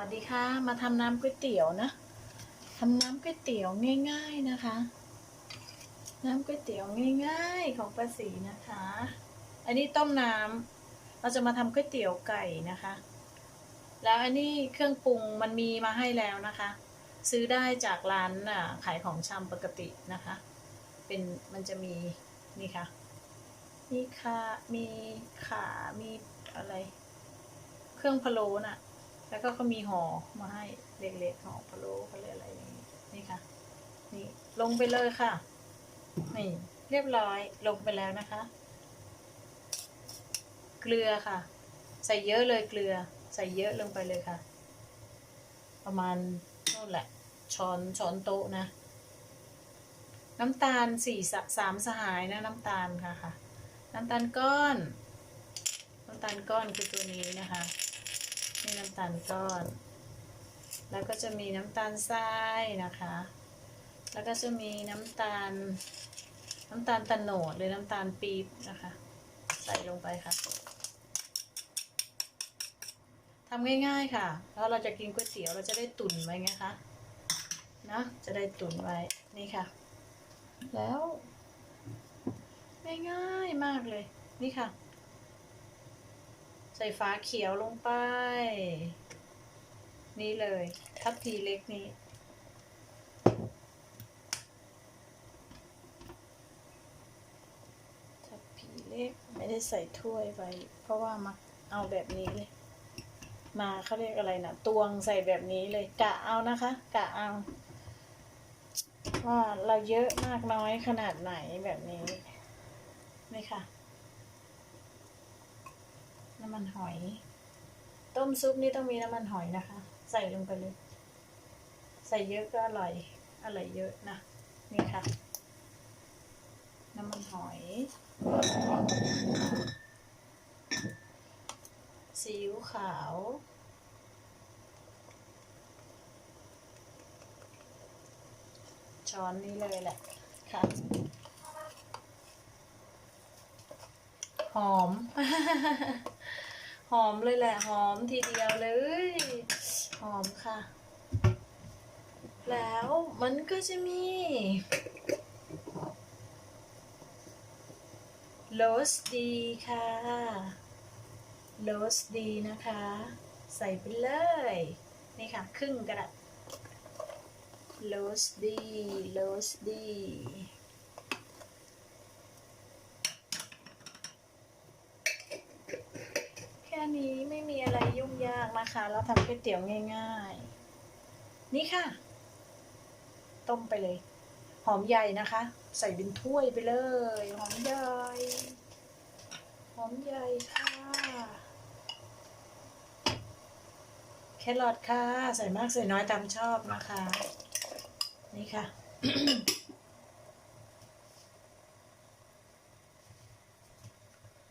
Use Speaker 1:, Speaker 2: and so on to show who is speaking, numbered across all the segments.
Speaker 1: วัสดีค่ะ มาทำน้ำก๋วยเตี๋ยวนะทำน้ำก๋วยเตี๋ยวง่าย ๆนะคะ น้ำก๋วยเตี๋ยวง่าย ๆ ของป้าศรีนะคะ อันนี้ต้มน้ำเราจะมาทำก๋วยเตี๋ยวไก่นะคะ แล้วอันนี้เครื่องปรุงมันมีมาให้แล้วนะคะ ซื้อได้จากร้านขายของชำปกตินะคะ เป็นมันจะมีนี่ค่ะ มีขามีขามีอะไร เครื่องพะโล้น่ะ แล้วก็เขามีห่อมาให้เล็กๆห่อพะโล้เขาเรียกอะไรอย่างนี้นี่ค่ะ นี่ลงไปเลยค่ะ นี่ เรียบร้อยลงไปแล้วนะคะ เกลือค่ะ ใส่เยอะเลยเกลือ ใส่เยอะลงไปเลยค่ะ ประมาณนู่นแหละ ช้อนช้อนโต๊ะนะ น้ำตาลสี่สามสหายนะ น้ำตาลค่ะค่ะ น้ำตาลก้อน น้ำตาลก้อนคือตัวนี้นะคะ นี่น้ำตาลก้อน แล้วก็จะมีน้ำตาลทรายนะคะ แล้วก็จะมีน้ำตาล น้ำตาลตะโนดหรือน้ำตาลปี๊บนะคะ ใส่ลงไปค่ะทำง่ายๆค่ะ แล้วเราจะกินก๋วยเตี๋ยวเราจะได้ตุ่นไว้ไงคะนะจะได้ตุ่นไว้ นี่ค่ะ แล้ว ง่ายๆมากเลย นี่ค่ะ ใส่ฟ้าเขียวลงไป นี่เลย ทัพพีเล็กนี้ ทัพพีเล็กไม่ได้ใส่ถ้วยไว้ เพราะว่ามาเอาแบบนี้เลย มาเขาเรียกอะไรนะตวงใส่แบบนี้เลย กะเอานะคะ กะเอาว่าเราเยอะมากน้อยขนาดไหนแบบนี้นี่ค่ะ น้ำมันหอย ต้มซุปนี่ต้องมีน้ำมันหอยนะคะ ใส่ลงไปเลย ใส่เยอะก็อร่อย อร่อยเยอะนะ นี่ค่ะ น้ำมันหอย ซีอิ๊วขาว ช้อนนี้เลยแหละค่ะ หอม หอมเลยแหละ หอมทีเดียวเลย หอมค่ะ แล้วมันก็จะมีโรสดีค่ะโรสดีนะคะ ใส่ไปเลย นี่ค่ะ ครึ่งกระดาษโรสดีโรสดี แค่นี้ไม่มีอะไร ยุ่ยากนะคะ เราทำก๋วยเตี๋ยวง่าย ๆ นี่ค่ะ ต้มไปเลย หอมใหญ่นะคะ ใส่เป็นถ้วยไปเลย หอมใหญ่หอมใหญ่ค่ะ แครอทค่ะ ใส่มากใส่น้อยตามชอบนะคะ นี่ค่ะ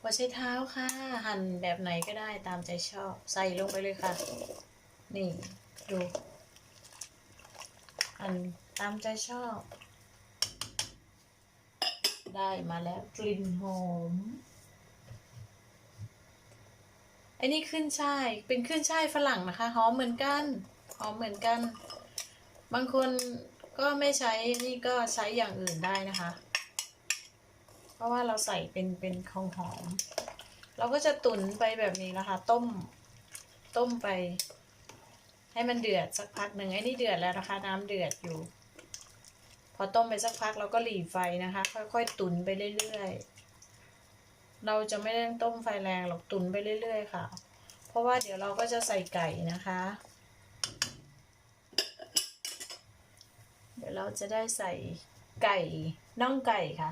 Speaker 1: หัวไชเท้าค่ะ หั่นแบบไหนก็ได้ตามใจชอบ ใส่ลงไปเลยค่ะ นี่ ดู หั่นตามใจชอบ ได้มาแล้วกลิ่นหอมไอ้นี่ขึ้นช่ายเป็นขึ้นช่ายฝรั่งนะคะหอมเหมือนกันหอมเหมือนกัน บางคนก็ไม่ใช้นี่ก็ใช้อย่างอื่นได้นะคะ ราะว่าเราใส่เป็นเป็นของหอม เราก็จะตุ๋นไปแบบนี้นะคะ ต้ม ต้มไป ให้มันเดือดสักพักหนึ่งไอ้นี่เดือดแล้วนะคะ น้ำเดือดอยู่ พอต้มไปสักพักเราก็หลีไฟนะคะ ค่อยๆ ตุ๋นไปเรื่อยๆ เราจะไม่ได้ต้มไฟแรงหรอกตุ๋นไปเรื่อยๆค่ะ เพราะว่าเดี๋ยวเราก็จะใส่ไก่นะคะ เดี๋ยวเราจะได้ใส่ไก่น่องไก่ค่ะ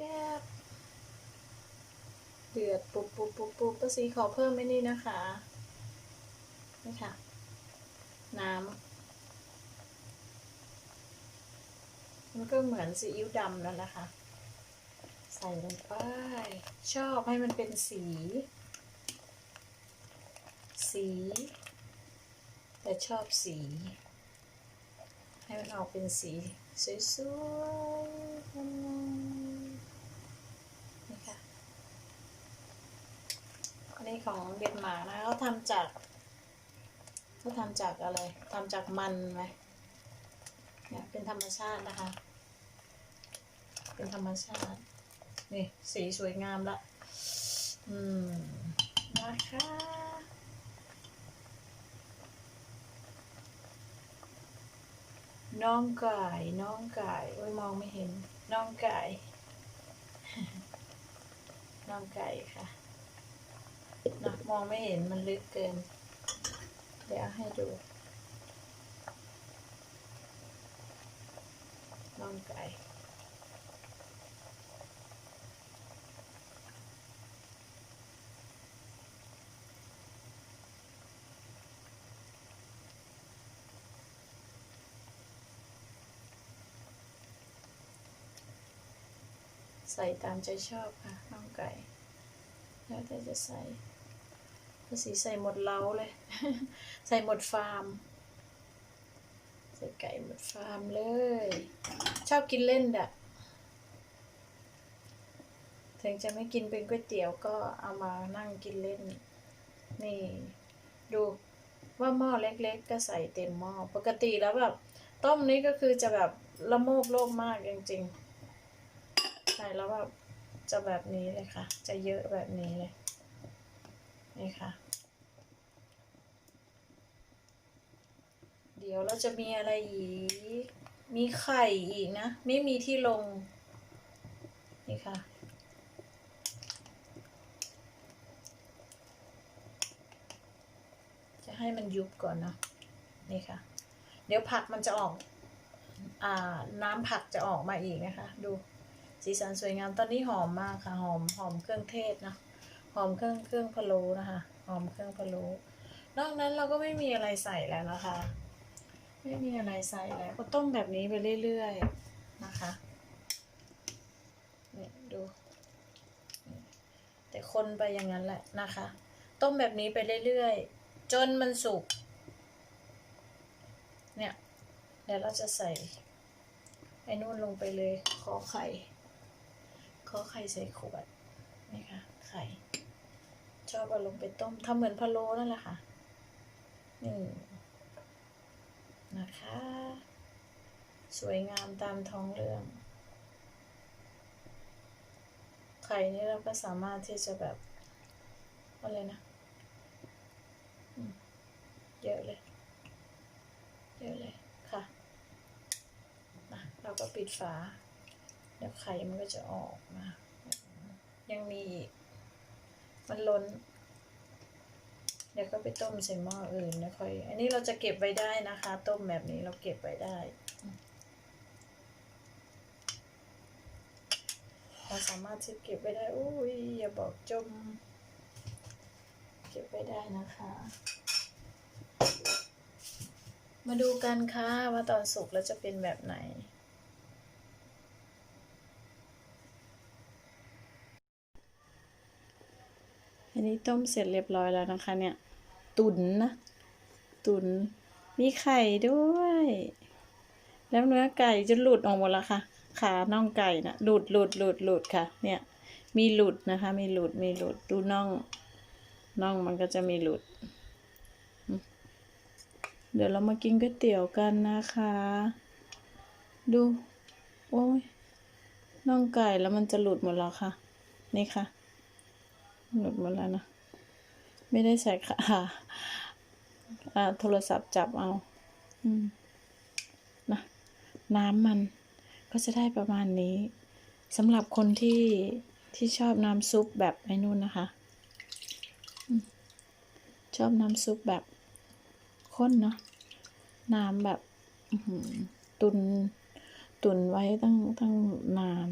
Speaker 1: แยบ เดือดปุ๊บปุ๊บปุ๊บปุ๊บป้าซีขอเพิ่มไม่นี่นะคะนี่ค่ะ น้ำมันก็เหมือนซีอิ๊วดำแล้วนะคะ ใส่ลงไป ชอบให้มันเป็นสี สี แต่ชอบสี ให้มันออกเป็นสี สวยๆงามๆนี่ค่ะ อั นนี้ของเดนมาร์กนะเขาทำจากเขาทำจากอะไรทำจากมันไหมเนี่ยเป็นธรรมชาตินะคะ เป็นธรรมชาตินี่สีสวยงามละอืมนะคะน้องไก่น้องไก่โอ้ยมองไม่เห็น น้องไก่ น้องไก่ค่ะ นะมองไม่เห็นมันลึกเกิน เดี๋ยวให้ดูน้องไก่ใส่ตามใจชอบค่ะน้องไก่ แล้วแต่จะใส่ ภาษีใส่หมดเล้าเลย ใส่หมดฟาร์ม ใส่ไก่หมดฟาร์มเลย ชอบกินเล่นดะถึงจะไม่กินเป็นก๋วยเตี๋ยวก็เอามานั่งกินเล่น นี่ ดูว่าหม้อเล็กๆ ก็ใส่เต็มหม้อ ปกติแล้วแบบต้มนี้ก็คือจะแบบละโมบโลกมากจริงๆ ใส่แล้วแบบจะแบบนี้เลยค่ะ จะเยอะแบบนี้เลย นี่ค่ะ เดี๋ยวเราจะมีอะไรอีก มีไข่อีกนะ ไม่มีที่ลง นี่ค่ะจะให้มันยุบก่อนนะนี่ค่ะ เดี๋ยวผักมันจะออกอ่าน้ำผักจะออกมาอีกนะคะ ดูสีสันสวยงามตอนนี้หอมมากค่ะ หอมหอมเครื่องเทศนะ หอมเครื่องเครื่องพะโล้นะคะหอมเครื่องพะโล้นอกนั้นเราก็ไม่มีอะไรใส่แล้วนะคะ ไม่มีอะไรใส่แล้วก็ต้มแบบนี้ไปเรื่อยๆนะคะนี่ดู แต่คนไปอย่างนั้นแหละนะคะ ต้มแบบนี้ไปเรื่อยๆ จนมันสุกเนี่ยเดี๋ยวเราจะใส่ไอ้นู่นลงไปเลยขอไข่ขอไข่ใส่ขวดนี่ค่ะไข่ ชอบเอาลงไปต้มทำเหมือนพะโล้นั่นแหละค่ะนี่นะคะ สวยงามตามท้องเรื่อง ไข่นี่เราก็สามารถที่จะแบบอะไรนะเยอะเลย เยอะเลยค่ะนะเราก็ปิดฝา เดี๋ยวไข่มันก็จะออกมา ยังมีอีก มันล้น เดี๋ยวก็ไปต้มใส่หม้ออื่นนะค่อย อันนี้เราจะเก็บไว้ได้นะคะ ต้มแบบนี้เราเก็บไว้ได้ เราสามารถที่เก็บไว้ได้ อุ้ยอย่าบอกจม เก็บไว้ได้นะคะ มาดูกันค่ะว่าตอนสุกแล้วจะเป็นแบบไหน อันนี้ต้มเสร็จเรียบร้อยแล้วนะคะ เนี่ย ตุนนะ ตุนมีไข่ด้วย แล้วเนื้อไก่จะหลุดออกหมดแล้วค่ะ ขาน่องไก่นะหลุดหลุดหลุดหลุดค่ะ เนี่ย มีหลุดนะคะ มีหลุดมีหลุดดูน่องน่องมันก็จะมีหลุดอืมเดี๋ยวเรามากินก๋วยเตี๋ยวกันนะคะ ดู โอ้ยน่องไก่แล้วมันจะหลุดหมดแล้วค่ะ นี่ค่ะ หลุดหมดแล้วนะ ไม่ได้ใส่ค่ะอ่าโทรศัพท์จับเอา อืมนะน้ำมันก็จะได้ประมาณนี้สำหรับคนที่ที่ชอบน้ำซุปแบบไอ้นู่นนะคะอชอบน้ำซุปแบบข้นเนาะน้ำแบบตุนตุนไว้ตั้งตั้งนาน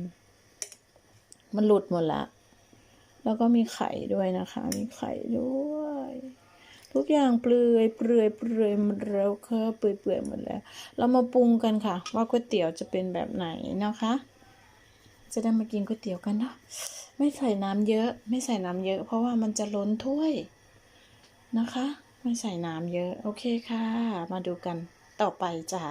Speaker 1: มันหลุดหมดละ แล้วก็มีไข่ด้วยนะคะ มีไข่ด้วย ทุกอย่างเปลือยเปลือยเปลือยหมดแล้วค่ะเปื่อยเปื่อยหมดแล้ว เรามาปรุงกันค่ะ ว่าก๋วยเตี๋ยวจะเป็นแบบไหนนะคะ จะได้มากินก๋วยเตี๋ยวกันเนาะไม่ใส่น้ำเยอะ ไม่ใส่น้ำเยอะ เพราะว่ามันจะล้นถ้วยนะคะ ไม่ใส่น้ำเยอะ โอเคค่ะ มาดูกันต่อไปจ้า